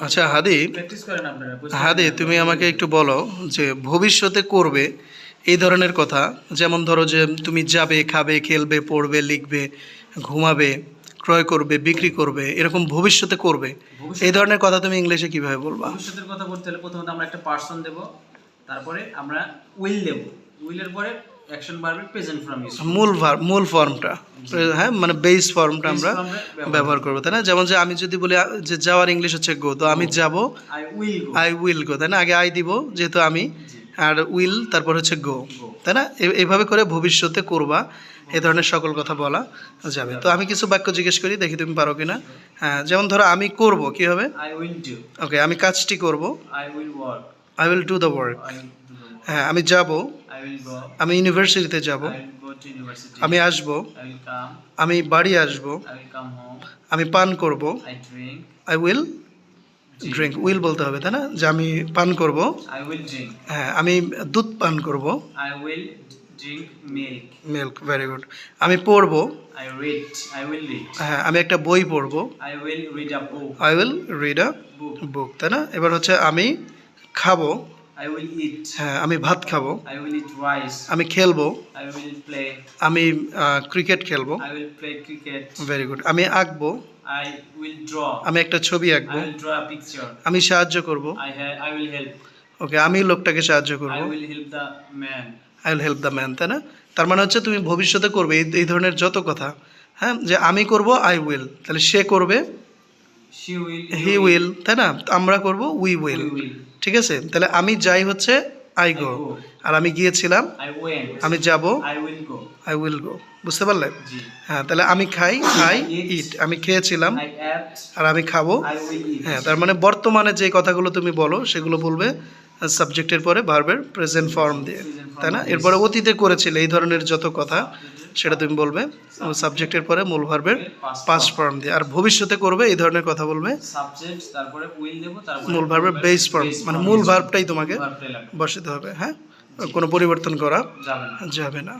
আচ্ছা হাদি হাদি তুমি আমাকে একটু বলো যে ভবিষ্যতে করবে এই ধরনের কথা যেমন ধরো যে তুমি যাবে খাবে খেলবে পড়বে লিখবে ঘুমাবে ক্রয় করবে বিক্রি করবে এরকম ভবিষ্যতে করবে। এই ধরনের কথা তুমি ইংলিশে কীভাবে বলবা? ভবিষ্যতের কথা বলতে হলে প্রথমত আমরা একটা পার্সন দেব তারপরে আমরা উইল দেব। উইলের পরে অ্যাকশন ভার্বের প্রেজেন্ট ফর্ম ইউজ মূল ফর্মটা হ্যাঁ মানে বেস ফর্মটা আমরা ব্যবহার করব। তাই না? যেমন যে আমি যদি বলি যে যাওয়ার ইংলিশ হচ্ছে গো তো আমি যাব আই উইল গো তাই না? আগে আই দিব যেহেতু আমি আর উইল তারপর হচ্ছে গো তাই না? এ- এইভাবে করে ভবিষ্যতে করবা এই ধরনের সকল কথা বলা যাবে। তো আমি কিছু বাক্য জিজ্ঞেস করি দেখি তুমি পারো কিনা। হ্যাঁ যেমন ধরো আমি করব কি হবে? ওকে আমি কাজটি করব। I will do the work হ্যাঁ আমি যাব আমি ইউনিভার্সিটিতে যাব আমি আসব আমি বাড়ি আসব আমি পান করব আই উইল ড্রিঙ্ক উইল বলতে হবে তাই না যে আমি পান করব হ্যাঁ আমি দুধ পান করব উইল মিল্ক ভেরি গুড আমি পড়ব হ্যাঁ আমি একটা বই পড়ব I will read a book তাই না এবার হচ্ছে আমি খাব I will eat. হ্যাঁ আমি ভাত খাব I will eat rice. আমি খেলব I will play. আমি ক্রিকেট খেলব I will play cricket. Very good আমি আঁকবো I will draw. আমি একটা ছবি I আঁকবো will draw a picture. আমি সাহায্য করব I I will help. ওকে আমি লোকটাকে সাহায্য করব I will help the man. I will help the man তাই না তার মানে হচ্ছে তুমি ভবিষ্যতে করবে এই ধরনের যত কথা হ্যাঁ যে আমি করব আই উইল তাহলে সে করবে হি উইল তাই না আমরা করব উই উইল. ঠিক আছে? তাহলে আমি যাই হচ্ছে আই গো আর আমি গিয়েছিলাম আমি যাব. আই উইল গো বুঝতে পারলে? হ্যাঁ তাহলে আমি খাই খাই ইট আমি খেয়েছিলাম আর আমি খাব. হ্যাঁ তার মানে বর্তমানে যে কথাগুলো তুমি বলো সেগুলো বলবে সাবজেক্টের পরে ভার্বের প্রেজেন্ট ফর্ম দিয়ে তাই না? এরপরে অতীতে করেছিল এই ধরনের যত কথা সেটা তুমি বলবে সাবজেক্টের পরে মূল ভার্বের পাস্ট ফর্ম দিয়ে আর ভবিষ্যতে করবে এই ধরনের কথা বলবে মূল ভার্বের বেস ফর্ম মানে মূল ভার্বটাই তোমাকে বসাতে হবে হ্যাঁ? কোনো পরিবর্তন করা যাবে না।